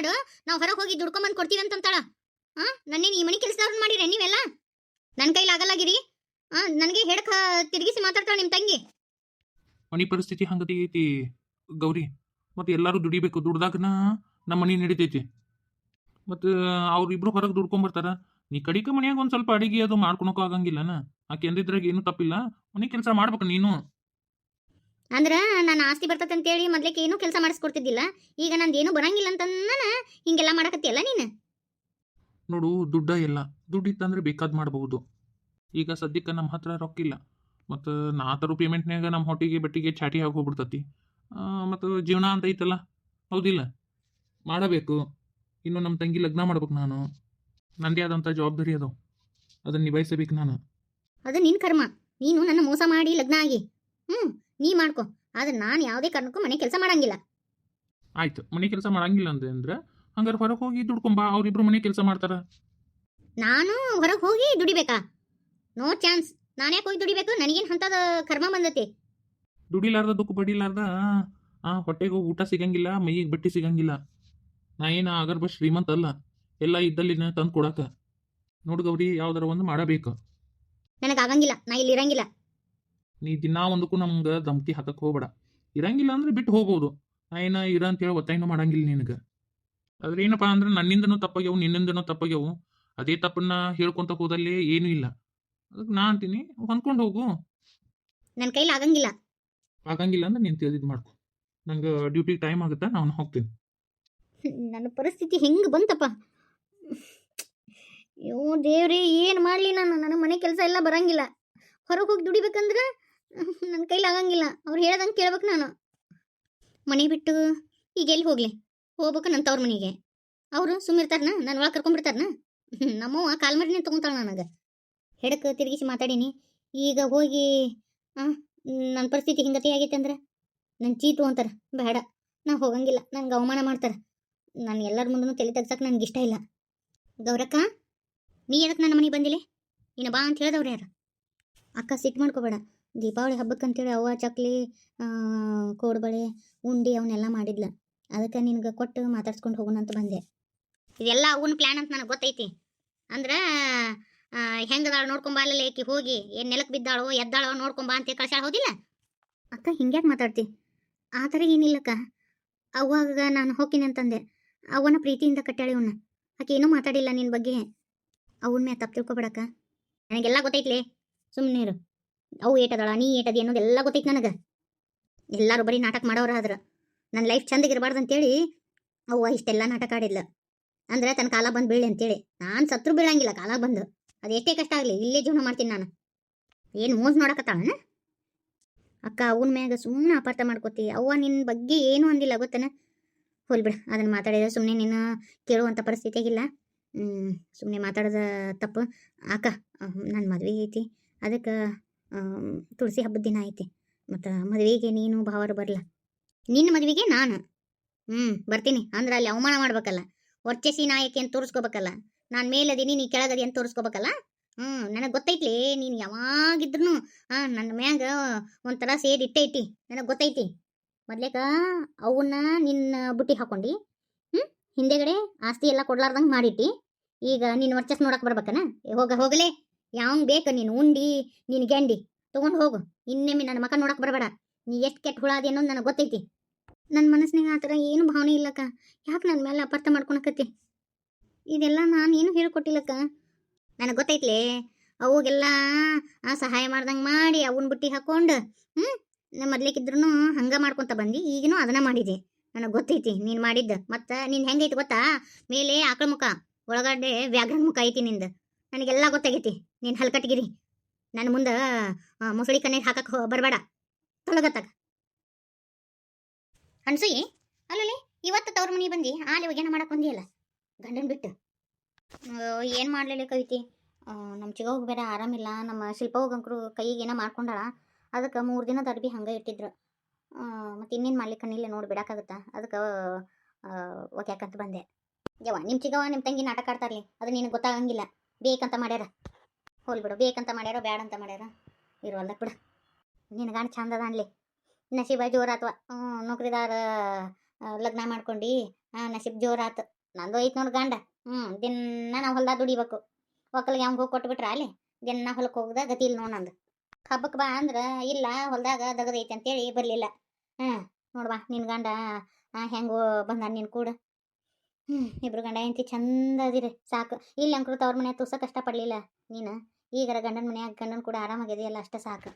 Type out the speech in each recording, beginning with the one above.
ಮಾಡು. ನಾವು ಹೊರಗೆ ಹೋಗಿ ದುಡ್ಕೊಂಬಂದು ಕೊಡ್ತೀವಿ ಅಂತಂತಾಳ. ಹಾ ನನ್ನೇನು ಈ ಮನೆ ಕೆಲಸದವ್ರನ್ನ ಮಾಡಿರಿ ನೀವೆಲ್ಲ? ನನ್ನ ಕೈಲಿ ಆಗಲ್ಲಾಗಿರಿ. ಹಾ ನನಗೆ ಹೇಳಕ ತಿರುಗಿಸಿ ಮಾತಾಡ್ತಾಳೆ ನಿಮ್ಮ ತಂಗಿ. ಮನೆ ಪರಿಸ್ಥಿತಿ ಹಂಗತಿ ಐತಿ ಗೌರಿ. ಮತ್ತು ಎಲ್ಲರೂ ದುಡಿಬೇಕು, ದುಡ್ದಾಗನ ನಮ್ಮ ಮನೆ ನಡಿತೈತಿ. ಮತ್ತು ಅವ್ರಿಬ್ರು ಹೊರಗೆ ದುಡ್ಕೊಂಬರ್ತಾರ. ನೀ ಕಡಿಕ ಮನ್ಯಾಗ ಒಂದು ಸ್ವಲ್ಪ ಅಡಿಗೆ ಅದು ಮಾಡ್ಕೊಳಕ್ಕೂ ಆಗಂಗಿಲ್ಲನ? ಆಕೆ ಎಂದಿದ್ರಾಗ ಏನೂ ತಪ್ಪಿಲ್ಲ. ಮನೆ ಕೆಲಸ ಮಾಡ್ಬೇಕು ನೀನು. ಅಂದ್ರ ನಾನು ಆಸ್ತಿ ಬರ್ತೈತೆ ಅಂತೇಳಿ ಮೊದ್ಲಕ್ಕೆ ಏನೂ ಕೆಲಸ ಮಾಡಿಸ್ಕೊಡ್ತಿದ್ದಿಲ್ಲ. ಈಗ ನಂದು ಏನೂ ಬರಂಗಿಲ್ಲ ಅಂತಂದನ ಹಿಂಗೆಲ್ಲ ಮಾಡಕತ್ತಿಯಲ್ಲ ನೀನು? ನೋಡು ದುಡ್ಡ ಎಲ್ಲ ದುಡ್ಡು ಇತ್ತಂದ್ರೆ ಬೇಕಾದ್ ಮಾಡಬಹುದು. ಈಗ ಸದ್ಯಕ್ಕೆ ನಮ್ಮ ಹತ್ರ ರೊಕ್ಕಿಲ್ಲ ಮತ್ತು ನಾ ತರೋ ಪೇಮೆಂಟ್ನ್ಯಾಗ ನಮ್ಮ ಹೊಟ್ಟಿಗೆ ಬಟ್ಟಿಗೆ ಚಾಟಿ ಆಗಿ ಹೋಗ್ಬಿಡ್ತತಿ. ಮತ್ತು ಜೀವನ ಅಂತ ಐತಲ್ಲ? ಹೌದಿಲ್ಲ? ಮಾಡಬೇಕು. ಇನ್ನು ನಮ್ಮ ತಂಗಿ ಲಗ್ನ ಮಾಡ್ಬೇಕು ನಾನು. ನಂದೇ ಆದಂಥ ಜವಾಬ್ದಾರಿ ಅದು. ಅದನ್ನು ನಿಭಾಯಿಸಬೇಕು ನಾನು. ಅದು ನಿನ್ ಕರ್ಮ. ನೀನು ನನ್ನ ಮೋಸ ಮಾಡಿ ಲಗ್ನ ಆಗಿ. ಹ್ಞೂ ನೀ ಮಾಡ್ಕೊ. ಆದ್ರೆ ನಾನು ಯಾವುದೇ ಕಾರಣಕ್ಕೂ ಮನೆ ಕೆಲಸ ಮಾಡಂಗಿಲ್ಲ. ಆಯ್ತು ಮನೆ ಕೆಲಸ ಮಾಡಂಗಿಲ್ಲ ಅಂತಂದ್ರೆ ಅಂದ್ರೆ ಹಂಗಾರೆ ಹೊರಗೆ ಹೋಗಿ ದುಡ್ಕೊಂಬಾ ಅವ್ರಿಬ್ರು ಮನೆ ಕೆಲಸ ಮಾಡ್ತಾರ? ನಾನು ಹೊರಗೆ ಹೋಗಿ ದುಡಿಬೇಕಾ? No chance. ನಾನು ಯಾಕೆ ಹೋಗಿ ದುಡಿಬೇಕು? ನನಗೇನು ಅಂಥದ್ದು ಕರ್ಮ ಬಂದತಿ. ದುಡಿಲಾರ್ದ ದುಃಖ ಪಡಿಲಾರ್ದ ಆ ಹೊಟ್ಟೆಗೆ ಊಟ ಸಿಗಂಗಿಲ್ಲ ಮೈಗೆ ಬಟ್ಟೆ ಸಿಗಂಗಿಲ್ಲ. ನಾ ಏನು ಆಗರ್ಭ ಶ್ರೀಮಂತ ಅಲ್ಲ ಎಲ್ಲ ಇದ್ದಲ್ಲಿನ ತಂದು ಕೊಡಾಕ. ನೋಡು ಗೌರಿ ಯಾವ್ದಾರ ಒಂದು ಮಾಡಬೇಕು. ನನಗೆ ಆಗಂಗಿಲ್ಲ ನಾ ಇಲ್ಲಿ ಇರಂಗಿಲ್ಲ. ನೀ ದಿನಾ ಒಂದಕ್ಕೂ ನಮ್ಗೆ ಧಮಕಿ ಹಾಕಕ್ಕೆ ಹೋಗ್ಬೇಡ. ಇರಂಗಿಲ್ಲ ಅಂದ್ರೆ ಬಿಟ್ಟು ಹೋಗ್ಬೋದು. ಏನ ಇರ ಅಂತೇಳಿ ಒತ್ತಾಯನೂ ಮಾಡಂಗಿಲ್ಲ ನಿನಗೆ. ಆದ್ರೆ ಏನಪ್ಪ ಅಂದ್ರೆ ನನ್ನಿಂದನು ತಪ್ಪಾಗ್ಯವು ನಿನ್ನಿಂದನೂ ತಪ್ಪಾಗ್ಯವು. ಅದೇ ತಪ್ಪನ್ನ ಹೇಳ್ಕೊಂತ ಹೋದಲ್ಲಿ ಏನೂ ಇಲ್ಲ. ಅದಕ್ಕೆ ನಾ ಅಂತೀನಿ ಹೊಂದ್ಕೊಂಡು ಹೋಗು. ನನ್ನ ಕೈಲಿ ಆಗಂಗಿಲ್ಲ. ಆಗಂಗಿಲ್ಲ ಅಂದ್ರೆ ನೀನು ತಿಳಿದ್ ಮಾಡ್ಕೊ. ನಂಗೆ ಡ್ಯೂಟಿ ಟೈಮ್ ಆಗುತ್ತಾ ನಾನು ಹೋಗ್ತೀನಿ. ನನ್ನ ಪರಿಸ್ಥಿತಿ ಹೆಂಗೆ ಬಂತಪ್ಪ? ಅಯ್ಯೋ ದೇವ್ರಿ ಏನು ಮಾಡಲಿ ನಾನು? ನನ್ನ ಮನೆ ಕೆಲಸ ಎಲ್ಲ ಬರಂಗಿಲ್ಲ. ಹೊರಗೆ ಹೋಗಿ ದುಡಿಬೇಕಂದ್ರೆ ನನ್ನ ಕೈಲಿ ಆಗಂಗಿಲ್ಲ. ಅವ್ರು ಹೇಳ್ದಂಗೆ ಕೇಳ್ಬೇಕು ನಾನು. ಮನೆ ಬಿಟ್ಟು ಈಗ ಎಲ್ಲಿ ಹೋಗ್ಲಿ? ಹೋಗ್ಬೇಕು ನನ್ನ ತವ್ರ ಮನೆಗೆ. ಅವರು ಸುಮ್ಮಿರ್ತಾರನ ನಾನು ಒಳಗೆ ಕರ್ಕೊಂಡ್ಬಿಡ್ತಾರನ ನಮ್ಮವ್ವ ಕಾಲ್ ತೊಗೊತಾಳೆ ನಾನು ನನಗೆ. ಹೆಡಕ್ಕೆ ತಿರುಗಿಸಿ ಮಾತಾಡೀನಿ. ಈಗ ಹೋಗಿ ನನ್ನ ಪರಿಸ್ಥಿತಿ ಹಿಂಗತಿ ಆಗೈತೆ ಅಂದ್ರೆ? ನನ್ನ ಚೀತು ಅಂತಾರೆ. ಬೇಡ. ನಾ ಹೋಗಂಗಿಲ್ಲ. ನನಗೆ ಅವಮಾನ ಮಾಡ್ತಾರೆ. ನಾನು ಎಲ್ಲರ ಮುಂದೂ ತಲೆ ತೆಗ್ಸಕ್ಕೆ ನನಗೆ ಇಷ್ಟ ಇಲ್ಲ. ಗೌರಕ್ಕ, ನೀ ಎದಕ್ಕೆ ನನ್ನ ಮನೆಗೆ ಬಂದಿಲ್ಲ ನೀನು ಬಾ ಅಂತ ಹೇಳಿದವ್ರು ಯಾರು? ಅಕ್ಕ ಸಿಟ್ಟು ಮಾಡ್ಕೋಬೇಡ. ದೀಪಾವಳಿ ಹಬ್ಬಕ್ಕೆ ಅಂತೇಳಿ ಅವ್ವ ಚಕ್ಲಿ ಕೋಡ್ಬಳೆ, ಉಂಡಿ ಅವನ್ನೆಲ್ಲ ಮಾಡಿದ್ಲ. ಅದಕ್ಕೆ ನಿನಗೆ ಕೊಟ್ಟು ಮಾತಾಡ್ಸ್ಕೊಂಡು ಹೋಗೋಣ ಅಂತ ಬಂದೆ. ಇದೆಲ್ಲ ಅವನ ಪ್ಲ್ಯಾನ್ ಅಂತ ನನಗೆ ಗೊತ್ತೈತಿ. ಅಂದ್ರೆ ಹೆಂಗದಾಳು ನೋಡ್ಕೊಂಬಾ ಏಕಿ ಹೋಗಿ, ಏನು ನೆಲಕ್ಕೆ ಬಿದ್ದಾಳೋ, ಎದ್ದಾಳೋ ನೋಡ್ಕೊಂಬಾ ಅಂತ ಕಳ್ಸಾಳ ಹೋದಿಲ್ಲ? ಅಕ್ಕ ಹಿಂಗ್ಯಾಕೆ ಮಾತಾಡ್ತಿ? ಆ ಥರ ಏನಿಲ್ಲಕ್ಕ. ಅವಾಗ ನಾನು ಹೋಗ್ತೀನಿ ಅಂತಂದೆ. ಅವನ ಪ್ರೀತಿಯಿಂದ ಕಟ್ಟಾಳಿ ಅವನ್ನ ಆಕೆ ಏನೂ ಮಾತಾಡಿಲ್ಲ ನಿನ್ನ ಬಗ್ಗೆ. ಅವನ ಮ್ಯಾ ತಪ್ಪು ತಿಳ್ಕೊಬೇಡಕ್ಕ. ನನಗೆಲ್ಲ ಗೊತ್ತೈತ್ಲೇ. ಸುಮ್ಮನೆ ಇರು. ಅವು ಏಟದಳ, ನೀ ಏಟದಿ ಅನ್ನೋದೆಲ್ಲ ಗೊತ್ತೈತಿ ನನಗೆ. ಎಲ್ಲರೂ ಬರೀ ನಾಟಕ ಮಾಡೋರು ಆದ್ರೆ. ನನ್ನ ಲೈಫ್ ಚಂದಗಿರಬಾರ್ದು ಅಂತೇಳಿ ಅವ್ವ ಇಷ್ಟೆಲ್ಲ ನಾಟಕ ಆಡಿಲ್ಲ ಅಂದ್ರೆ ತನ್ನ ಕಾಲ ಬಂದು ಬೀಳಿ ಅಂತೇಳಿ. ನಾನು ಸತ್ರು ಬೀಳಂಗಿಲ್ಲ, ಕಾಲ ಬಂದು. ಅದು ಎಷ್ಟೇ ಕಷ್ಟ ಆಗಲಿ, ಇಲ್ಲೇ ಜೀವನ ಮಾಡ್ತೀನಿ ನಾನು. ಏನು ಮೋಸ ನೋಡಕತ್ತಾಳ ಅಕ್ಕ, ಅವನ ಮ್ಯಾಗ ಸುಮ್ಮನೆ ಅಪಾರ್ಥ ಮಾಡ್ಕೋತಿ. ಅವ್ವ ನಿನ್ನ ಬಗ್ಗೆ ಏನೂ ಅಂದಿಲ್ಲ, ಗೊತ್ತನ? ಹೋಲ್ಬಿಡ ಅದನ್ನು ಮಾತಾಡಿದ್ರೆ ಸುಮ್ಮನೆ ನೀನು ಕೇಳುವಂಥ ಪರಿಸ್ಥಿತಿಯಾಗಿಲ್ಲ. ಸುಮ್ಮನೆ ಮಾತಾಡೋದ ತಪ್ಪು. ಅಕ್ಕ ನನ್ನ ಮದುವೆ ಐತಿ ಅದಕ್ಕೆ ತುಳಸಿ ಹಬ್ಬದ ದಿನ ಐತಿ. ಮತ್ತು ಮದುವೆಗೆ ನೀನು ಭಾವರು ಬರಲ್ಲ ನಿನ್ನ ಮದುವೆಗೆ ನಾನು. ಹ್ಞೂ ಬರ್ತೀನಿ. ಅಂದ್ರೆ ಅಲ್ಲಿ ಅವಮಾನ ಮಾಡ್ಬೇಕಲ್ಲ. ವರ್ಚಸ್ಸಿ ನಾಯಕಿ ಅಂತ ತೋರಿಸ್ಕೋಬೇಕಲ್ಲ. ನಾನು ಮೇಲದೀನಿ ನೀ ಕೆಳಗದಿ ಅಂತ ತೋರಿಸ್ಕೋಬೇಕಲ್ಲ. ಹ್ಞೂ ನನಗೆ ಗೊತ್ತೈತಿ ನೀನು ಯಾವಾಗಿದ್ರು ಹಾಂ ನನ್ನ ಮ್ಯಾಗ ಒಂಥರ ಸೇರಿ ಇಟ್ಟೈತಿ. ಇಟ್ಟಿ ನನಗೆ ಗೊತ್ತೈತಿ. ಮೊದ್ಲೇಕ ಅವನ್ನ ನಿನ್ನ ಬುಟ್ಟಿ ಹಾಕೊಂಡಿ. ಹ್ಞೂ ಹಿಂದೆಗಡೆ ಆಸ್ತಿ ಎಲ್ಲ ಕೊಡ್ಲಾರ್ದಂಗೆ ಮಾಡಿಟ್ಟಿ. ಈಗ ನಿನ್ನ ವರ್ಚಸ್ ನೋಡಕ್ಕೆ ಬರ್ಬೇಕನ? ಹೋಗ, ಹೋಗಲೇ. ಯಾವಂಗ್ ಬೇಕ ನೀನು ಉಂಡಿ, ನೀನು ಗೆಂಡಿ, ತೊಗೊಂಡು ಹೋಗು. ಇನ್ನೊಮ್ಮೆ ನನ್ನ ಮಕ್ಕ ನೋಡಕ್ಕೆ ಬರಬೇಡ. ನೀ ಎಷ್ಟು ಕೆಟ್ಟ ಹುಳ ಅದಿ ಅನ್ನೋದು ನನಗೆ ಗೊತ್ತೈತಿ. ನನ್ನ ಮನಸ್ಸಿನಾಗ ಆ ಥರ ಏನು ಭಾವನೆ ಇಲ್ಲಕ್ಕ. ಯಾಕೆ ನನ್ನ ಮೇಲೆ ಅಪರ್ಥ ಮಾಡ್ಕೊಳಕತ್ತಿ? ಇದೆಲ್ಲ ನಾನು ಏನು ಹೇಳ್ಕೊಟ್ಟಿಲ್ಲಕ್ಕ. ನನಗೆ ಗೊತ್ತೈತ್ಲೆ, ಅವಾಗೆಲ್ಲ ಆ ಸಹಾಯ ಮಾಡ್ದಂಗೆ ಮಾಡಿ ಅವನ್ ಬುಟ್ಟಿ ಹಾಕ್ಕೊಂಡು ಹ್ಞೂ ನಮ್ಮ ಮೊದ್ಲೇಕಿದ್ರು ಹಂಗೆ ಮಾಡ್ಕೊತ ಬಂದು, ಈಗಿನೂ ಅದನ್ನ ಮಾಡಿದೆ. ನನಗೆ ಗೊತ್ತೈತಿ, ನೀನು ಮಾಡಿದ್ದು. ಮತ್ತು ನೀನು ಹೆಂಗೈತಿ ಗೊತ್ತಾ? ಮೇಲೆ ಆಕಳ ಮುಖ, ಒಳಗಡೆ ವ್ಯಾಘ್ರನ್ ಮುಖ ಐತಿ ನಿಂದ. ನನಗೆಲ್ಲ ಗೊತ್ತಾಗೈತಿ. ನೀನು ಹಲ್ಕಟ್ಗಿರಿ. ನನ್ನ ಮುಂದೆ ಮೊಸಳಿ ಕಣ್ಣಿಗೆ ಹಾಕಕ್ಕೆ ಬರಬೇಡ. ತೊಲಗತ್ತಾಗ ಅನ್ಸುಯಿ, ಅಲ್ಲಲ್ಲಿ, ಇವತ್ತು ತವ್ರ ಮನೆ ಬಂದು ಆಲಿ ಒಗ್ಯಾನ ಮಾಡಕ್ಕೆ ಬಂದಿಯಲ್ಲ? ಗಂಡನ ಬಿಟ್ಟು. ಏನು ಮಾಡಲಿಲ್ಲ ಕವಿತಿ? ನಮ್ಮ ಚಿಗವ್ಗೆ ಬೇರೆ ಆರಾಮಿಲ್ಲ. ನಮ್ಮ ಶಿಲ್ಪ ಹೋಗಂಕರು ಕೈಗೆ ಏನೋ ಮಾಡ್ಕೊಂಡಾಳ. ಅದಕ್ಕೆ ಮೂರು ದಿನದ ಅರ್ಬಿ ಹಂಗೆ ಇಟ್ಟಿದ್ರು. ಮತ್ತು ಇನ್ನೇನು ಮಾಡ್ಲಿಕ್ಕೆ ಕಣ್ಣಿಲ್ಲ, ನೋಡಿ ಬಿಡಕ್ಕಾಗುತ್ತಾ ಅದಕ್ಕೆ ಒಗ್ಯಾಕಂತ ಬಂದೆ. ಯವ್ವ ನಿಮ್ಮ ಚಿಗವ ನಿಮ್ಮ ತಂಗಿ ನಾಟಕ ಆಡ್ತಾರ್ಲಿ, ಅದು ನಿನಗೆ ಗೊತ್ತಾಗಂಗಿಲ್ಲ. ಬೇಕಂತ ಮಾಡ್ಯಾರ. ಹೋಲ್ ಬಿಡು, ಬೇಕಂತ ಮಾಡ್ಯಾರ ಬ್ಯಾಡ ಅಂತ ಮಾಡ್ಯಾರ ಇರೋಲ್ಲ ಬಿಡು. ನಿನ್ನ ಚಂದ ಅದ ಅನ್ಲಿ ನಸೀಬ ಜೋರ ಹ್ಞೂ ನೌಕರಿದಾರ ಲಗ್ನ ಮಾಡ್ಕೊಂಡು. ನಸೀಬ್ ಜೋರಾತು ನಂದು ಐತ್ ನೋಡ್ ಗಂಡ. ಹ್ಞೂ ದಿನ ನಾವು ಹೊಲ್ದಾಗ ದುಡಿಬೇಕು. ಒಕ್ಕಲಿಗೆ ಅವ್ಗೆ ಹೋಗಿ ಕೊಟ್ಬಿಟ್ರ ಅಲ್ಲಿ ದಿನ ಹೊಲಕ್ಕೆ ಹೋಗ್ದ ಗತಿ ಇಲ್ಲ ನೋಡ್ ನಂದು. ಹಬ್ಬಕ್ಕೆ ಬಾ ಅಂದ್ರೆ ಇಲ್ಲ ಹೊಲ್ದಾಗ ದಗದೈತಿ ಅಂತೇಳಿ ಬರಲಿಲ್ಲ. ಹ್ಞೂ ನೋಡ್ವಾ ನಿನ್ನ ಗಂಡ ಹೆಂಗೋ ಬಂದ ನಿನ್ ಕೂಡ. ಹ್ಞೂ ಇಬ್ರು ಗಂಡ ಹೆಂಡತಿ ಚಂದ ಅದಿರಿ, ಸಾಕು. ಇಲ್ಲಿ ಅಂಕರು ತವ್ರ ಮನೆ ತುಸ ಕಷ್ಟಪಡಲಿಲ್ಲ ನೀನು. ಈಗರ ಗಂಡನ ಮನ್ಯಾಗ ಗಂಡನ ಕೂಡ ಆರಾಮಾಗಿದೆಯಲ್ಲ, ಅಷ್ಟೇ ಸಾಕು.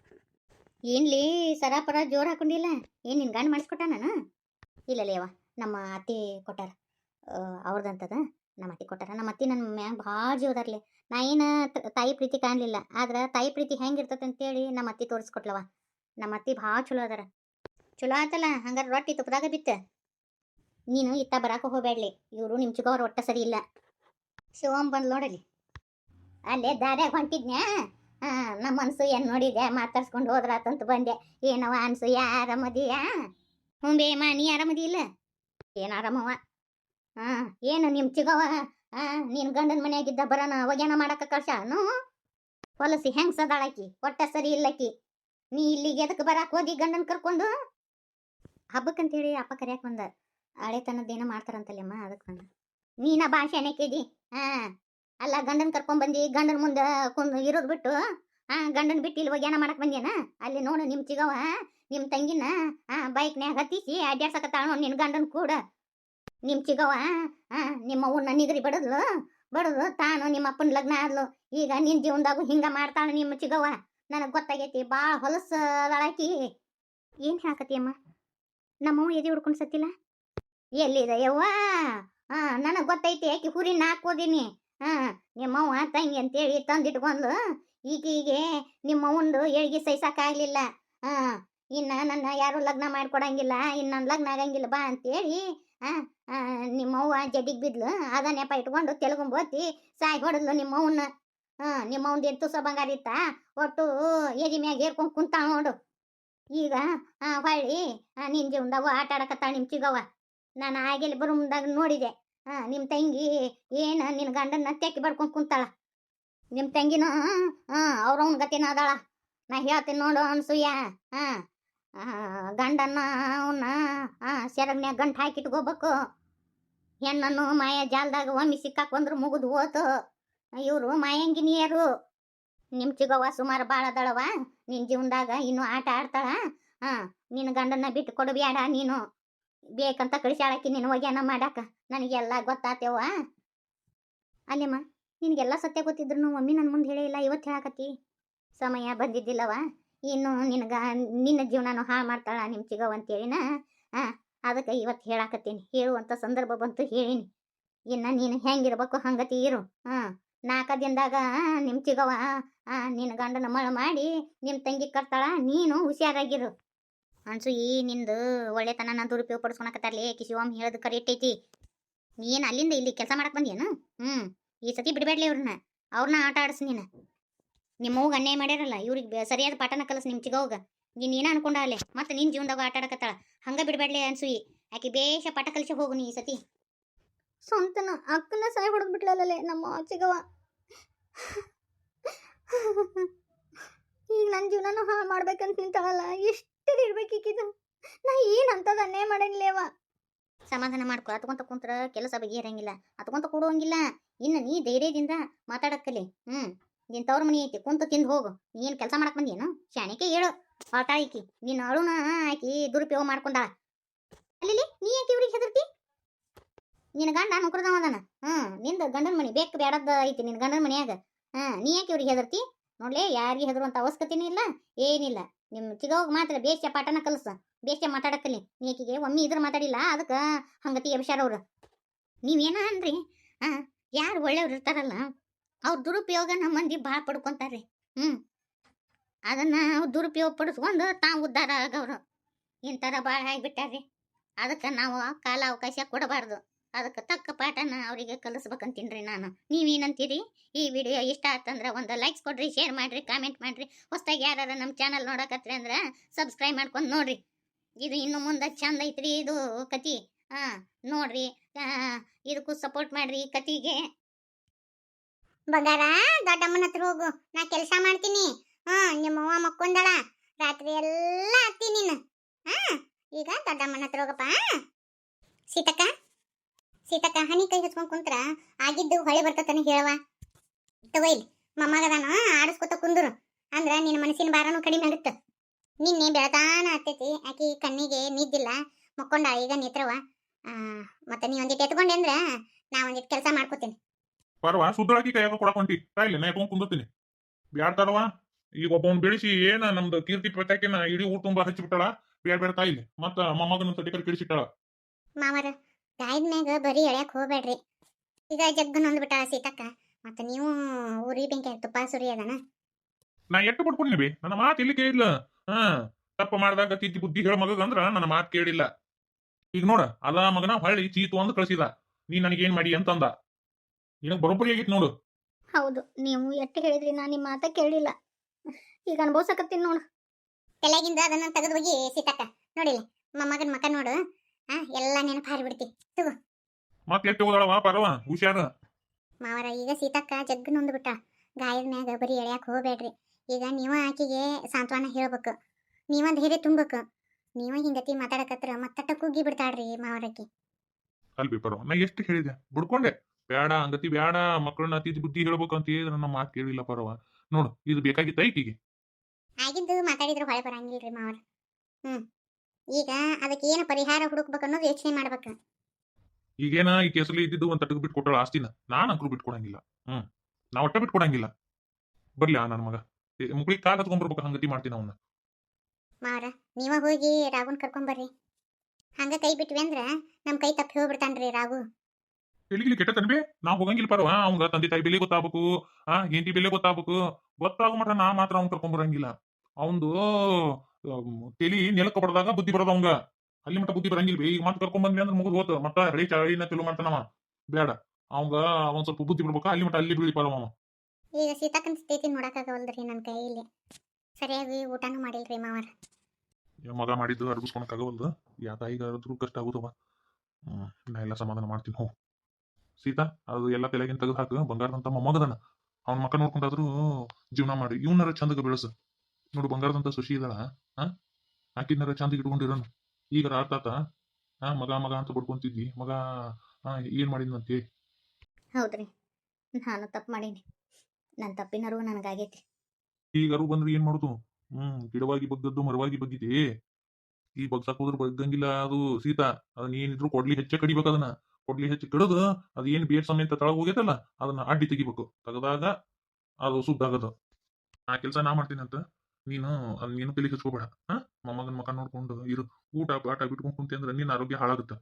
ಏನ್ಲಿ ಸರಾಪರ ಜೋರು ಹಾಕೊಂಡಿಲ್ಲ? ಏನು ನಿನ್ನ ಗಂಡ ಮಾಡಿಸ್ಕೊಟ್ಟ ನಾನು? ಇಲ್ಲ ಲೇವ ನಮ್ಮ ಅತ್ತಿ ಕೊಟ್ಟಾರ. ಅವ್ರದಂತದ? ನಮ್ಮ ಅತ್ತಿ ಕೊಟ್ಟಾರ. ನಮ್ಮ ಅತ್ತಿ ನನ್ನ ಮ್ಯಾಗ ಭಾಳ ಜೀವದಾರ್ಲಿ ನಾ ಏನು ತಾಯಿ ಪ್ರೀತಿ ಕಾಣಲಿಲ್ಲ. ಆದ್ರೆ ತಾಯಿ ಪ್ರೀತಿ ಹೆಂಗಿರ್ತದೆ ಅಂತೇಳಿ ನಮ್ಮ ಅತ್ತಿ ತೋರಿಸ್ಕೊಟ್ಲವ ನಮ್ಮ ಅತ್ತಿ ಭಾಳ ಚಲೋ ಅದಾರ. ಚಲೋ ಆತಲ್ಲ, ಹಂಗಾರ ರೊಟ್ಟಿ ತುಪ್ಪದಾಗ ಬಿತ್ತ. ನೀನು ಇತ್ತ ಬರಾಕ ಹೋಗ್ಬೇಡ್ಲಿ. ಇವರು ನಿಮ್ಮ ಚಿಕ್ಕವ್ರ ಒಟ್ಟ ಸರಿ ಇಲ್ಲ. ಶಿವಮ್ ಬಂದ್ ನೋಡಲಿ. ಅಲ್ಲೇ ದಾರ್ಯಾಗ ಹೊಂಟಿದ್ನ್ಯಾ? ಆ, ನಮ್ಮ ಅನ್ಸು ಏನು ನೋಡಿದೆ ಮಾತಾಡ್ಸ್ಕೊಂಡು ಹೋದ್ರಾತಂತ ಬಂದೆ. ಏನವ ಯಾರು ಆರಾಮದಿಯ ಹ್ಞೂ ಮಾ ನೀ ಆರಾಮದಿ ಇಲ್ಲ? ಏನು ಆರಾಮವ? ಹಾಂ ಏನು ನಿಮ್ಮ ಚಿಗವ? ಹಾಂ ನೀನು ಗಂಡನ ಮನೆಯಾಗಿದ್ದ ಬರೋಣ ಮಾಡಕ ಮಾಡಕ್ಕೆ ಕಳ್ಸಾನು ಹೊಲಸಿ ಹೆಂಗ್ ಸದಾಳಕಿ? ಒಟ್ಟ ಸರಿ ಇಲ್ಲಕಿ. ನೀ ಇಲ್ಲಿಗೆ ಎದಕ್ಕೆ ಬರಾಕ್ ಹೋದಿ ಗಂಡನ ಕರ್ಕೊಂಡು? ಹಬ್ಬಕ್ಕಂತೇಳಿ ಅಪ್ಪ ಕರ್ಯಾಕ್ ಬಂದ. ಹಳೆತನದ್ದೇನೋ ಮಾಡ್ತಾರಂತಲ್ಲಮ್ಮ ಅದಕ್ಕೆ ಬಂದ. ನೀನ ಭಾಷೆ ಅನ್ನಕ್ಕಿದಿ ಹಾಂ, ಅಲ್ಲ ಗಂಡನ ಕರ್ಕೊಂಡ್ ಬಂದಿ, ಗಂಡನ ಮುಂದೆ ಕುಂದು ಇರೋದು ಬಿಟ್ಟು, ಹಾಂ, ಗಂಡನ ಬಿಟ್ಟು ಇಲ್ಲಿ ಒಗ್ಯಾನ ಮಾಡಕ್ ಬಂದೇನ ಅಲ್ಲಿ ನೋಡು ನಿಮ್ಮ ಚಿಗವ ನಿಮ್ಮ ತಂಗಿನ ಆ ಬೈಕ್ನ್ಯಾಗ ಹತ್ತಿಸಿ ಅಡ್ಯಾಡ್ಸಕತ್ತಾಳ ನೋಡು ನಿನ್ನ ಗಂಡನ ಕೂಡ. ನಿಮ್ಮ ಚಿಗವ ಹಾಂ, ನಿಮ್ಮ ಅವ್ವನ್ನ ನಿಗರಿ ಬಡದ್ಲು ಬಡದು ತಾನು ನಿಮ್ಮ ಅಪ್ಪನ ಲಗ್ನ ಆದ್ಲು. ಈಗ ನಿನ್ನ ಜೀವನದಾಗು ಹಿಂಗ ಮಾಡ್ತಾಳ ನಿಮ್ಮ ಚಿಗವ ನನಗೆ ಗೊತ್ತಾಗೈತಿ ಭಾಳ ಹೊಲಸದಾಳಾಕಿ. ಏನು ಹೇಳಕತ್ತೀಯಮ್ಮ? ನಮ್ಮವ್ವ ಎದೆ ಹುಡ್ಕೊಂಡು ಸತ್ತಿಲ್ಲ? ಎಲ್ಲಿದೆ ಯವ್ವ? ಆ, ನನಗೆ ಗೊತ್ತೈತಿ, ಆಕಿ ಹುರಿನ ಹಾಕೋದಿನಿ ಹಾ ನಿಮ್ಮವ್ವ ತಂಗಿ ಅಂತೇಳಿ ತಂದಿಟ್ಕೊಂಡ್ಲು ಈಗೀಗೆ ನಿಮ್ಮವ್ವಂದು ಏಳಿಗೆ ಸಹಿಸಕ್ಕಾಗ್ಲಿಲ್ಲ ಹಾ ಇನ್ನ ನನ್ನ ಯಾರು ಲಗ್ನ ಮಾಡ್ಕೊಡಂಗಿಲ್ಲ ಇನ್ನು ನನ್ನ ಲಗ್ನ ಆಗಂಗಿಲ್ಲ ಬಾ ಅಂತೇಳಿ ನಿಮ್ಮವ್ವ ಜಡಿಗೆ ಬಿದ್ಲು. ಅದ ನೆಪ ಇಟ್ಕೊಂಡು ತೆಲುಗುಂಬೋತಿ ಸಾಯ್ ಹೊಡೆದ್ಲು ನಿಮ್ಮವನ್ನ ಹಾ ನಿಮ್ಮವ್ವಂದು ಎಂತು ಬಂಗಾರಿತ್ತ ಒಟ್ಟು ಎದಿ ಮ್ಯಾಗ ಏರ್ಕೊಂಡು ಕುಂತಾಳ ನೋಡು. ಈಗ ಹೊಳ್ಳಿ ನಿನ್ನ ಜೀವನದಾಗ ಆಟ ಆಡಕತ್ತಾಳ ನಿಮ್ಮ ಚಿಗವ್ವ. ನಾನು ಆಗಿಲ್ಲಿ ಬರೋ ಮುಂದಾಗ ನೋಡಿದೆ. ಹಾಂ ನಿಮ್ಮ ತಂಗಿ ಏನು ನಿನ್ನ ಗಂಡನ ತೆಕ್ಕಿ ಬಡ್ಕೊಂಡು ಕುಂತಾಳ. ನಿಮ್ಮ ತಂಗಿನ ಹಾ ಅವ್ರವ್ನ ಗತಿನ ಅದಾಳ. ನಾ ಹೇಳ್ತೀನಿ ನೋಡು ಅನ್ಸೂಯ. ಹಾಂ ಗಂಡನ್ನ ಅವನ್ನ ಹಾ ಸೆರಗ್ನ್ಯಾಗ ಗಂಟು ಹಾಕಿಟ್ಕೋಬೇಕು ಹೆಣ್ಣನ್ನು ಮಾಯ ಜಾಲದಾಗ ಒಮ್ಮೆ ಸಿಕ್ಕಾಕೊಂಡ್ರು ಮುಗಿದು ಹೋತು. ಇವರು ಮಾಯಂಗಿನಿಯರು. ನಿಮ್ಮ ಚಿಗವ್ವ ಸುಮಾರು ಭಾಳ ಅದಳವ ನಿನ್ನ ಜೀವನದಾಗ ಇನ್ನೂ ಆಟ ಆಡ್ತಾಳ. ಹಾಂ ನಿನ್ನ ಗಂಡನ್ನ ಬಿಟ್ಟು ಕೊಡಬೇಡ ನೀನು. ಬೇಕಂತ ಕಳಿಸ್ಯಾಳಕಿ ನಿನ್ನ ಒಗ್ಯಾನ ಮಾಡಾಕ ನನಗೆಲ್ಲ ಗೊತ್ತಾತೇವ ಅಲ್ಲೇಮ್ಮ, ನಿನಗೆಲ್ಲ ಸತ್ಯ ಗೊತ್ತಿದ್ರು ಮಮ್ಮಿ ನನ್ನ ಮುಂದೆ ಹೇಳಿಲ್ಲ ಇವತ್ತು ಹೇಳಾಕತ್ತಿ. ಸಮಯ ಬಂದಿದ್ದಿಲ್ಲವ ಇನ್ನು ನಿನಗ, ನಿನ್ನ ಜೀವನನು ಹಾಳು ಮಾಡ್ತಾಳ ನಿಮ್ಮ ಚಿಗವ್ ಅಂತೇಳಿನ ಆ, ಅದಕ್ಕೆ ಇವತ್ತು ಹೇಳಾಕತ್ತೀನಿ. ಹೇಳುವಂಥ ಸಂದರ್ಭ ಬಂತು ಹೇಳಿನಿ. ಇನ್ನು ನೀನು ಹೆಂಗಿರ್ಬೇಕು ಹಂಗತಿ ಇರು. ಹಾಂ ನಾಲ್ಕು ದಿನದಾಗ ನಿಮ್ಮ ಚಿಗವ ನಿನ್ನ ಗಂಡನ ಮಳ ಮಾಡಿ ನಿಮ್ಮ ತಂಗಿ ಕರ್ತಾಳ ನೀನು ಹುಷಾರಾಗಿರು. ಅನ್ಸು, ಈ ನಿಂದು ಒಳ್ಳೆತನ ನಾನು ದುರುಪಯೋಗ ಪಡಿಸ್ಕೊಳಕತ್ತಾರಲಿ ಕಿ ಶಿವಮ್ ಹೇಳೋದು ಕರೆಕ್ಟ್ ಐತಿ ನೀನು ಅಲ್ಲಿಂದ ಇಲ್ಲಿ ಕೆಲಸ ಮಾಡಕ್ಕೆ ಬಂದೇನು ಹ್ಞೂ ಈ ಸತಿ ಬಿಡಬೇಡ್ಲಿ ಇವ್ರನ್ನ. ಅವ್ರನ್ನ ಆಟ ಆಡಿಸಿ ನೀನು. ನಿಮ್ಮ ಅವ್ಗ ಅನ್ಯಾಯ ಮಾಡ್ಯಾರಲ್ಲ, ಇವ್ರಿಗೆ ಸರಿಯಾದ ಪಾಠನ ಕಲಸ್ ನಿಮ್ಮ ಚಿಗವ್ಗ. ನೀನು ಏನ ಅಲ್ಲೇ? ಮತ್ತೆ ನಿನ್ನ ಜೀವನದಾಗ ಆಟ ಆಡಕತ್ತಾಳ. ಹಂಗ ಬಿಡಬೇಡ್ಲಿ ಅನ್ಸುಯಿ ಆಕೆ ಬೇಷ ಪಾಠ ಕಲಿಸಿ ಹೋಗು ನೀ ಈ ಸತಿ. ಸ್ವಂತನ ಅಕ್ಕನ ಸಾಯಿ ಹೊಡೆದ್ಬಿಟ್ಲಲ್ಲೇ ನಮ್ಮ ಚಿಗವ ಈಗ ನನ್ನ ಜೀವನನೂ ಹಾಳು ಮಾಡ್ಬೇಕಂತ ನಿಂತಾಳಲ್ಲ, ಎಷ್ಟು ಇರ್ಬೇಕೀಕಿದು ನಾ ಏನು ಅಂತದ ಅನ್ಯಾಯ ಮಾಡೇನಿಲೇವ ಸಮಾಧಾನ ಮಾಡ್ಕೊ ಅತ್ಕೊಂತ ಕುಂತ್ರ ಕೆಲಸ ಬಗೆಹರಂಗಿಲ್ಲ ಅತ್ಕೊಂತ ಕೊಡುವಂಗಿಲ್ಲ. ಇನ್ನು ನೀ ಧೈರ್ಯದಿಂದ ಮಾತಾಡಕ್ಕಲಿ ಹ್ಮ್ ನಿನ್ ತವ್ರ ಮನಿ ಐತಿ, ಕುಂತ ತಿಂದು ಹೋಗು. ನೀನ್ ಕೆಲಸ ಮಾಡಕ್ ಬಂದೇನು ಶಾಣಿಕೆ ಹೇಳು ಆಕಿ ನಿನ್ನ ಅಳುನ ಆಕಿ ದುರುಪಯೋಗ ಮಾಡ್ಕೊಂಡಾಳ. ಅಲ್ಲಿ ನೀ ಯಾಕೆ ಇವ್ರಿಗೆ ಹೆದರ್ತಿ? ನಿನ್ನ ಗಂಡ ನೌಕರದವ ಅದಾನ ಹ್ಮ್, ನಿಂದ ಗಂಡನ ಮನಿ ಬೇಕು ಬೇಡದ ಐತಿ ನಿನ್ನ ಗಂಡನ ಮನ್ಯಾಗ. ಹಾ ನೀ ಯಾಕೆ ಇವ್ರಿಗೆ ಹೆದರ್ತಿ? ನೋಡ್ಲೇ, ಯಾರಿಗೆ ಹೆದರುವಂತ ಅವಶ್ಯಕತೆನೂ ಇಲ್ಲ, ಏನಿಲ್ಲ. ನಿಮ್ಮ ಚಿಗವಾಗ ಮಾತ್ರ ಬೇಷ್ಯ ಪಾಠನ ಕಲಸ ಬೇಷ್ಯ ಮಾತಾಡಕ್ಕಲಿ. ನೀಕಿಗೆ ಒಮ್ಮೆ ಇದ್ರ ಮಾತಾಡಿಲ್ಲ, ಅದಕ್ಕೆ ಹಂಗತಿ ಅಭಿಷಾರ ಅವ್ರು. ನೀವೇನ ಅನ್ರಿ? ಆ, ಯಾರು ಒಳ್ಳೆಯವ್ರು ಇರ್ತಾರಲ್ಲ, ಅವ್ರ ದುರುಪಯೋಗ ನಮ್ಮ ಮಂದಿ ಭಾಳ ಪಡ್ಕೊಂತಾರೆ. ಹ್ಞೂ ಅದನ್ನು ದುರುಪಯೋಗ ಪಡಿಸ್ಕೊಂಡು ತಾವು ಉದ್ಧಾರ ಆಗವ್ರು. ಇಂಥರ ಭಾಳ ಆಗಿಬಿಟ್ಟಾರ್ರಿ. ಅದಕ್ಕೆ ನಾವು ಕಾಲ ಅವಕಾಶ ಕೊಡಬಾರ್ದು. ಅದಕ್ಕೆ ತಕ್ಕ ಪಾಠನ ಅವರಿಗೆ ಕಲಿಸ್ಬೇಕಂತೀನ್ರಿ ನಾನು. ನೀವೇನಂತೀರಿ ಈ ವಿಡಿಯೋ ಇಷ್ಟ ಆತಂದ್ರೆ ಒಂದು ಲೈಕ್ಸ್ ಕೊಡ್ರಿ ಶೇರ್ ಮಾಡಿರಿ ಕಾಮೆಂಟ್ ಮಾಡಿರಿ. ಹೊಸ್ದಾಗಿ ಯಾರು ನಮ್ಮ ಚಾನಲ್ ನೋಡಕತ್ರಿ ಅಂದ್ರೆ ಸಬ್ಸ್ಕ್ರೈಬ್ ಮಾಡ್ಕೊಂಡು ನೋಡ್ರಿ. ಇದು ಇನ್ನು ಮುಂದೆ ಚಂದ ಐತ್ರಿ ಇದು ಕತಿ. ಹಾಂ, ನೋಡ್ರಿ. ಇದಕ್ಕೂ ಸಪೋರ್ಟ್ ಮಾಡ್ರಿ ಈ ಕತಿಗೆ. ಬಂಗಾರ, ದೊಡ್ಡಮ್ಮನ ಹತ್ರ ಹೋಗು. ನಾ ಕೆಲಸ ಮಾಡ್ತೀನಿ. ಹಾ ನಿಮ್ಮವ್ವ ಮಕ್ಕೊಂದಳ ರಾತ್ರಿ ಎಲ್ಲ ಹತ್ತಿ ನೀನು. ಹಾ, ಈಗ ದೊಡ್ಡಮ್ಮನ ಹತ್ರ ಹೋಗಪ್ಪ. ಸೀತಕ್ಕ. ಸೀತಕ್ಕ ಹನಿ ಕೈ ಹಚ್ಕೊಂಡ್ ಕುಂತ್ರ ಆಗಿದ್ದು ಹೊಳೆ ಬರ್ತತನ ಹೇಳವ ತಗೋ ಇಲ್ಲಿ ಮೊಮ್ಮಗದಾನ ಆಡಿಸ್ಕೊತ ಕುಂದ್ರು. ಅಂದ್ರ ನಿನ್ನ ಮನಸ್ಸಿನ ಭಾರನು ಕಡಿಮೆ ಆಗುತ್ತ. ನಿನ್ನೆ ಬೆಳತಾನ ಆಗ್ತೈತಿ ಆಕಿ ಕಣ್ಣಿಗೆ ನಿದ್ದಿಲ್ಲ. ಮಕ್ಕೊಂಡ ಈಗ ನಿತ್ರವ ಆ, ಮತ್ತೆ ನೀ ಒಂದಿಟ್ಟು ಎತ್ಕೊಂಡೆ ಅಂದ್ರ ನಾ ಒಂದಿಟ್ಟು ಕೆಲಸ ಮಾಡ್ಕೋತೀನಿ. ಪರವಾ ಸುದ್ರಾಕಿ ಕೈಯಾಗ ಕೊಡಕೊಂಡಿ ಕಾಯಿಲೆ ನಾ ಎತ್ಕೊಂಡ್ ಕುಂದತೀನಿ ಬ್ಯಾಡ್ತಾರವ ಈಗ ಒಬ್ಬವ್ನ ಬೆಳೆಸಿ ಏನ ನಮ್ದು ಕೀರ್ತಿ ಪ್ರತ್ಯಾಕಿನ ಇಡೀ ಊರ್ ತುಂಬಾ ಹಚ್ಚಿಬಿಟ್ಟಾಳ. ಬ್ಯಾಡ್ ಬೇಡ ತಾಯಿಲೆ ಮತ್ತ ಮೊಮ್ಮಗನ ಸಟಿಕಲ್ ಕಿಡಿಸಿಟ್ಟಾಳ. ಮಾವರ ಗಾಯದ ಮ್ಯಾಗ ಬರೀ ಎಳ್ಯಾಕ ಹೋಗ್ಬೇಡ್ರಿ ಈಗ ಜಗ್ಗ ನೊಂದ್ಬಿಟ್ಟ ಸೀತಕ್ಕ ಮತ್ತೆ ನೀವು ಊರಿ ಬೆಂಕಿ ತುಪ್ಪ ಸುರಿ ಅದನ? ನಾ ಎಟ್ಟು ಪಡ್ಕೊಂಡಿನಿ ಬಿ ನನ್ನ ಮಾತು ಇಲ್ಲಿ ಕೇಳಿಲ್ಲ. ಹಾ ತಪ್ಪ ಮಾಡಿದಾಗ ತಿದ್ದಿ ಬುದ್ಧಿ ಹೇಳ ಮಗಗ ಅಂದ್ರ ನನ್ನ ಮಾತು ಕೇಳಿಲ್ಲ. ಈಗ ನೋಡ ಅದ ಮಗನ ಹೊಳ್ಳಿ ಚೀತು ಅಂದ್ ಕಳ್ಸಿದ. ನೀ ನನಗೇನ್ ಮಾಡಿ ಅಂತಂದ. ನಿನಗ್ ಬರೋಬ್ಬರಿ ಆಗಿತ್ತು ನೋಡು. ಹೌದು ನೀವು ಎಟ್ಟು ಹೇಳಿದ್ರಿ ನಾ ನಿಮ್ಮ ಮಾತ ಕೇಳಿಲ್ಲ. ಈಗ ಅನುಭವಿಸಕತ್ತೀನಿ ನೋಡು. ತಲೆಗಿಂದ ಅದನ್ನ ತೆಗೆದು ಹೋಗಿ ಸೀತಕ್ಕ ನೋಡಿಲ್ಲ ಮಮ್ಮಗನ ಮಕ ನೋಡು. ಆ ಎಲ್ಲ ನೆನಪು ಹಾರಿಬಿಡ್ತಿ. ಮತ್ತೆ ಎಟ್ಟು ಹೋದಳವ ಪರವ ಹುಷಾರ? ಮಾವರ ಈಗ ಸೀತಕ್ಕ ಜಗ್ಗ ನೊಂದ್ಬಿಟ್ಟ. ಗಾಯದ ಮ್ಯಾಗ ಬರೀ ಎಳ್ಯಾಕ ಹೋಗ್ಬೇಡ್ರಿ. ಈಗ ನೀವ ಆಕಿಗೆ ಸಾಂತ್ವನ ಹೇಳ್ಬೇಕು. ನೀವ ಧೈರ್ಯ ತುಂಬಬೇಕು. ನೀವ ಹಿಂಗತಿ ಮಾತಾಡಕತ್ರ ಮತ್ತಟ್ಟ ಕುಗ್ಗಿ ಬಿಡ್ತಾಳ್ರಿ ಮಾವರಕ್ಕೆ. ಅಲ್ಬಿ ಪರವ ನಾ ಎಷ್ಟು ಹೇಳಿದೆ? ಬಿಡ್ಕೊಂಡೆ. ಬೇಡ ಅಂಗತಿ ಬೇಡ ಮಕ್ಕಳನ್ನ ತಿದ್ದಿ ಬುದ್ಧಿ ಹೇಳ್ಬೇಕು ಅಂತ ಹೇಳಿದ್ರೆ ನನ್ನ ಮಾತು ಕೇಳಿಲ್ಲ ಪರವ. ನೋಡು ಇದು ಬೇಕಾಗಿತ್ತ ಈಕಿಗೆ? ಆಗಿದ್ದು ಮಾತಾಡಿದ್ರೆ ಹೊಳೆ ಬರಂಗಿಲ್ರಿ ಮಾವರ. ಹ್ಮ್. ಈಗ ಅದಕ್ಕೆ ಏನು ಪರಿಹಾರ ಹುಡುಕ್ಬೇಕು ಅನ್ನೋದು ಯೋಚನೆ ಮಾಡ್ಬೇಕು. ಈಗೇನ ಈ ಕೇಸಲ್ಲಿ ಇದ್ದಿದ್ದು ಒಂದ್ ತಟಕ್ ಬಿಟ್ಕೊಟ್ಟಾಳ ಆಸ್ತಿನ ನಾನ್ ಅಂಕರು ಬಿಟ್ಕೊಡಂಗಿಲ್ಲ. ಹ್ಮ್ ನಾ ಒಟ್ಟ ಬಿಟ್ಕೊಡಂಗಿಲ್ಲ. ಬರ್ಲಿ ಆ ನನ್ನ ಮಗ. ಮುಕ್ಳಿಗೆ ಕಾಲ್ ಹತ್ಕೊಂಡ್ಬರ್ಬೇಕು ಹಂಗತಿ ಮಾಡ್ತೀನಿ ಅವನ್ನ ಮಾರ ನೀವ ಹೋಗಿ ರಾಗುನ್ ಕರ್ಕೊಂಬರ್ರಿ ಹಂಗ ಕೈ ಬಿಟ್ವಿ ಅಂದ್ರ ನಮ್ ಕೈ ತಪ್ಪಿ ಹೋಗ್ಬಿಡ್ತಾನ್ರಿ ರಾಗು ಎಲ್ಲಿಗಿಲಿ ಕೆಟ್ಟ ತನ್ಬೇ ನಾ ಹೋಗಂಗಿಲ್ಲ ಪರವ ಅವಂಗ ತಂದೆ ತಾಯಿ ಬೆಲೆ ಗೊತ್ತಾಗ್ಬೇಕು ಆ ಹೆಂಡತಿ ಬೆಲೆ ಗೊತ್ತಾಗ್ಬೇಕು. ಗೊತ್ತಾಗೋ ಮಟ್ಟ ನಾ ಮಾತ್ರ ಅವ್ನ ಕರ್ಕೊಂಡ್ ಬರಂಗಿಲ್ಲ. ಅವಂದು ತೆಲಿ ನೆಲಕ್ಕೆ ಬಡದಾಗ ಬುದ್ಧಿ ಬರೋದ ಅವಂಗ. ಅಲ್ಲಿ ಮಟ್ಟ ಬುದ್ಧಿ ಬರಂಗಿಲ್ಲ. ಈಗ ಮಾತು ಕರ್ಕೊಂಡ್ ಬಂದ್ವಿ ಅಂದ್ರೆ ಮುಗಿದು ಹೋತು. ಮತ್ತ ಹಳಿ ಚಳಿನ ಚಲೋ ಮಾಡ್ತಾನವ ಬೇಡ ಅವಂಗ ಅವನ್ ಸ್ವಲ್ಪ ಬುದ್ಧಿ ಬಿಡ್ಬೇಕು. ಅಲ್ಲಿ ಮಟ್ಟ ಅಲ್ಲಿ ಬೀಳಿ ಪರವ. ಈಗ ಸೀತಾಕನ್ ಸ್ಥಿತಿ ನೋಡಕ್ಕಾಗವಲ್ದ್ರಿ ನನ್ನ ಕೈಯಲ್ಲಿ. ಸರಿಯಾಗಿ ಊಟನೂ ಮಾಡಿಲ್ರಿ ಮಾವರ. ಮಗ ಮಾಡಿದ್ದು ಅರ್ಬಿಸ್ಕೊಳಕ್ಕಾಗವಲ್ದು ಯಾ ತಾಯಿಗೆ ಅದ್ರ ಕಷ್ಟ ಆಗುತ್ತವ ನಾ ಎಲ್ಲ ಸಮಾಧಾನ ಮಾಡ್ತೀನಿ ಹೋ ಸೀತಾ ಅದು ಎಲ್ಲ ತಲೆಗಿನ ತೆಗೆದು ಹಾಕು. ಬಂಗಾರದಂತ ಮೊಮ್ಮಗದನ ಅವ್ನ ಮಕ್ಕ ನೋಡ್ಕೊಂಡಾದ್ರೂ ಜೀವನ ಮಾಡಿ. ಇವನರ ಚಂದಗ ಬೆಳೆಸು. ನೋಡು ಬಂಗಾರದಂತ ಸುಶಿ ಇದಾಳ ಹಾ ಆಕಿನರ ಚಂದ ಇಟ್ಕೊಂಡಿರೋನು. ಈಗ ಆತಾತ ಹಾ ಮಗ ಮಗ ಅಂತ ಬಡ್ಕೊಂತಿದ್ವಿ ಮಗ ಹಾ ಏನ್ ಮಾಡಿದ್ನಂತಿ? ಹೌದ್ರಿ. ನಾನು ತಪ್ಪು ಮಾಡೀನಿ. ನನ್ನ ತಪ್ಪಿನರು ನನಗಾಗೈತಿ. ಈಗ ಅರು ಬಂದ್ರೆ ಏನ್ ಮಾಡುದು? ಹ್ಮ್ ಗಿಡವಾಗಿ ಬಗ್ಗದ್ದು ಮರವಾಗಿ ಬಗ್ಗಿದೆ. ಈ ಬಗ್ಸಾಕ್ ಹೋದ್ರೆ ಬಗ್ಗಂಗಿಲ್ಲ ಅದು ಸೀತಾ. ಅದನ್ನ ಏನಿದ್ರು ಕೊಡ್ಲಿ ಹೆಚ್ಚೆ ಕಡಿಬೇಕು ಅದನ್ನ. ಕೊಡ್ಲಿ ಹೆಚ್ಚು ಕಡದು ಅದು ಏನ್ ಬೇರ್ ಸಮೇತ ತಳಗ ಹೋಗೈತಲ್ಲ ಅದನ್ನ ಅಡ್ಡಿ ತೆಗಿಬೇಕು. ತೆಗೆದಾಗ ಅದು ಸುದ್ದಾಗದು. ಆ ಕೆಲಸ ನಾ ಮಾಡ್ತೀನಿ ಅಂತ ನೀನು ಅಲ್ಲಿ ನೀನು ತಲೆ ಹಚ್ಕೋಬೇಡ. ಹಾ? ಮೊಮ್ಮಗನ ಮಕ ನೋಡ್ಕೊಂಡು ಇರು. ಊಟ, ಪಾಠ ಬಿಟ್ಕೊಂಡು ಕುಂತಿ ಅಂದ್ರೆ ನಿನ್ನ ಆರೋಗ್ಯ ಹಾಳಾಗುತ್ತೆ.